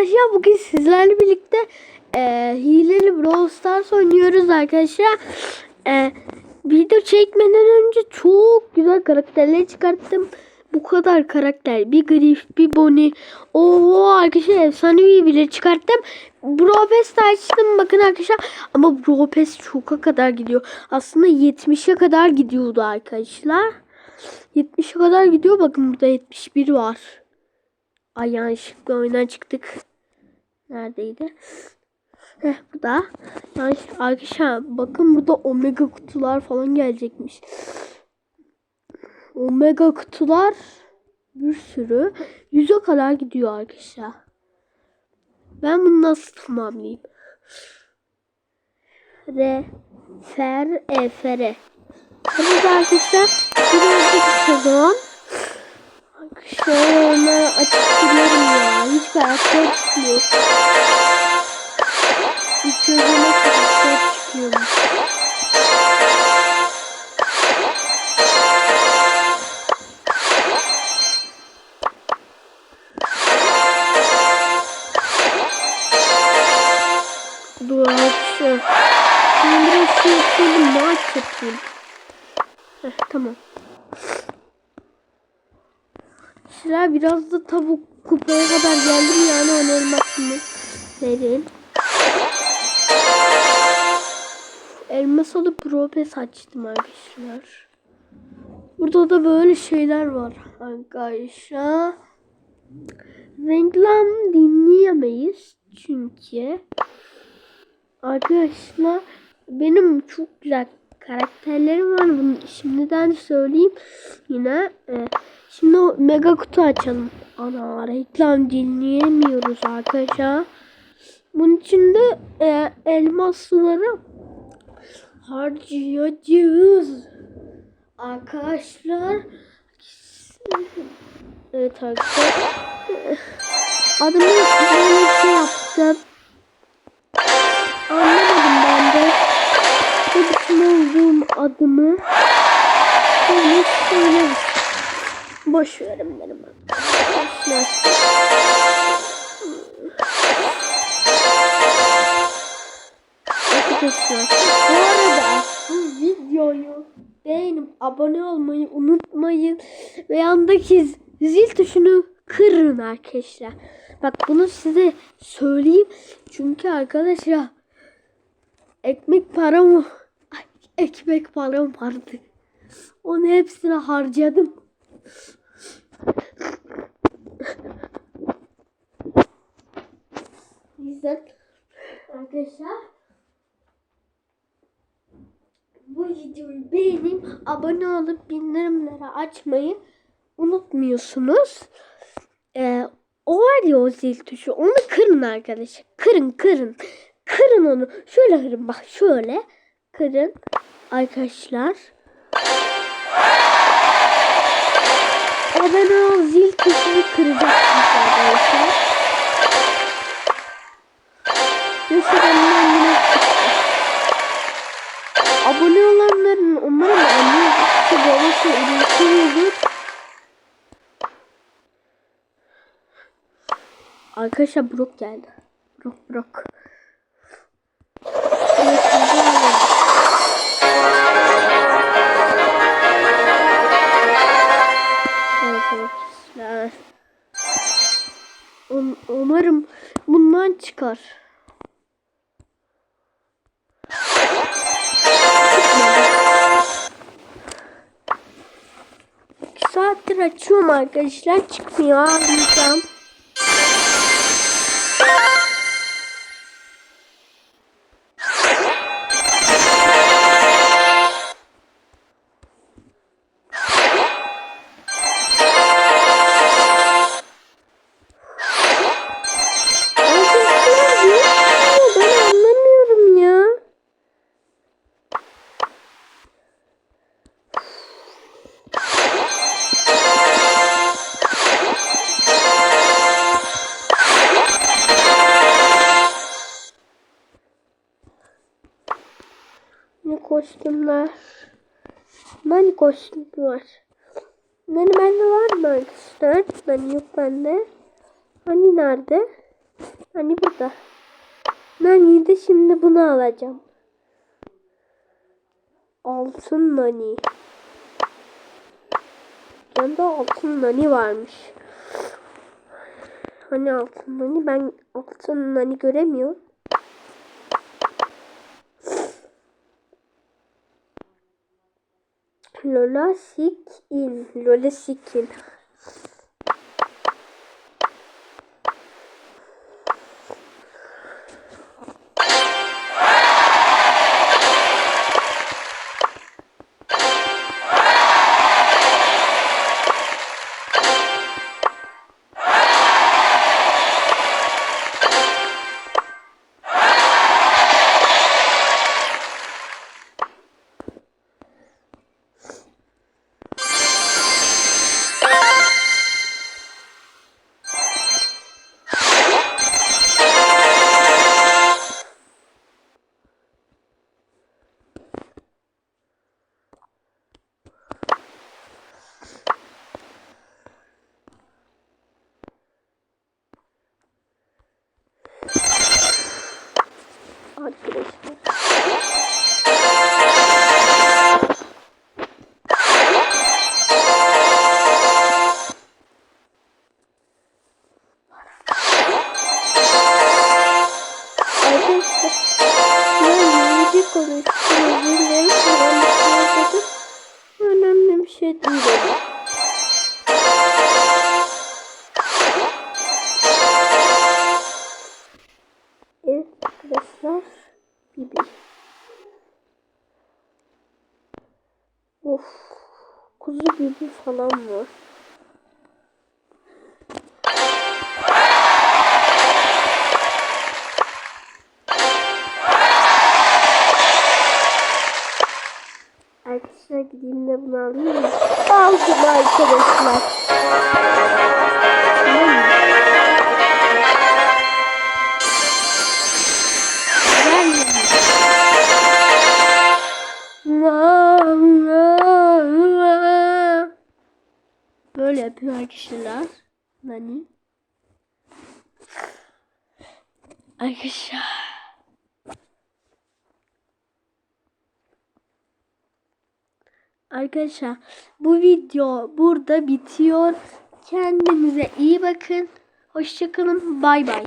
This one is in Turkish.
Arkadaşlar bugün sizlerle birlikte e, hileli Brawl Stars oynuyoruz arkadaşlar. E, video çekmeden önce çok güzel karakterler çıkarttım. Bu kadar karakter. Bir Griff, bir Bonnie. Oo arkadaşlar efsanevi bile çıkarttım. Brawl Pass açtım bakın arkadaşlar. Ama Brawl Pass çoka kadar gidiyor. Aslında 70'e kadar gidiyordu arkadaşlar. 70'e kadar gidiyor. Bakın burada 71 var. Ay yanlışlıkla oyundan çıktık. Neredeydi? Heh bu da. Yanlış arkadaşlar bakın burada omega kutular falan gelecekmiş. Omega kutular bir sürü. Yüze kadar gidiyor arkadaşlar. Ben bunu nasıl tamamlayayım? Re fer e fere. Hadi arkadaşlar. Bir önceki sezon Şöyle açıp duruyorum ya. Hiç karakter çıkmıyor. Şey yapayım. Maç yapayım. Heh, tamam. Sıra biraz da tavuk kupaya kadar geldim yani on elmasını verin. Elmas alıp propes açtım arkadaşlar. Burada da böyle şeyler var arkadaşlar. Reklam dinleyemeyiz çünkü arkadaşlar benim çok güzel karakterlerim var. Bunu şimdiden söyleyeyim. Yine e, şimdi o mega kutu açalım. Ana reklam dinleyemiyoruz arkadaşlar. Bunun için de e, elmasları harcayacağız. Arkadaşlar Evet arkadaşlar Adımı bir şey yaptım adımı Böyle söyleriz. Boş verin benim Arkadaşlar bu arada bu videoyu beğenip abone olmayı unutmayın ve yandaki zil tuşunu kırın arkadaşlar. Bak bunu size söyleyeyim. Çünkü arkadaşlar ekmek param Ay, ekmek param vardı. Onu hepsini harcadım. Güzel. Arkadaşlar bu videoyu beğenip abone olup bildirimleri açmayı unutmuyorsunuz. Ee, o var ya o zil tuşu onu kırın arkadaşlar. Kırın kırın. Kırın onu. Şöyle kırın bak şöyle. Kırın arkadaşlar. Abone ol zil tuşunu kıracaksınız arkadaşlar. Mesela ben yine abone olanların umarım. İşte babası üretiyordur. Arkadaşlar Brock geldi. Brock Brock. Çıkar. İki saattir açıyorum arkadaşlar. Çıkmıyor ağlayacağım. Kostümler? Ben kostüm var. Benim bende var mı arkadaşlar? Ben yok bende. Hani nerede? Hani burada. Nani de şimdi bunu alacağım. Altın nani. Yanında altın nani varmış. Hani altın nani? Ben altın nani göremiyorum. Lola Sik Şey dedim. Önemli bir şey değil. dedim. Evet arkadaşlar. Bibi. Of. Kuzu bibi falan var. Arkadaşlar gideyim de bunu alayım? Aldım arkadaşlar. Böyle yapıyor arkadaşlar. Nani? Arkadaşlar. Arkadaşlar bu video burada bitiyor. Kendinize iyi bakın. Hoşçakalın. Bay bay.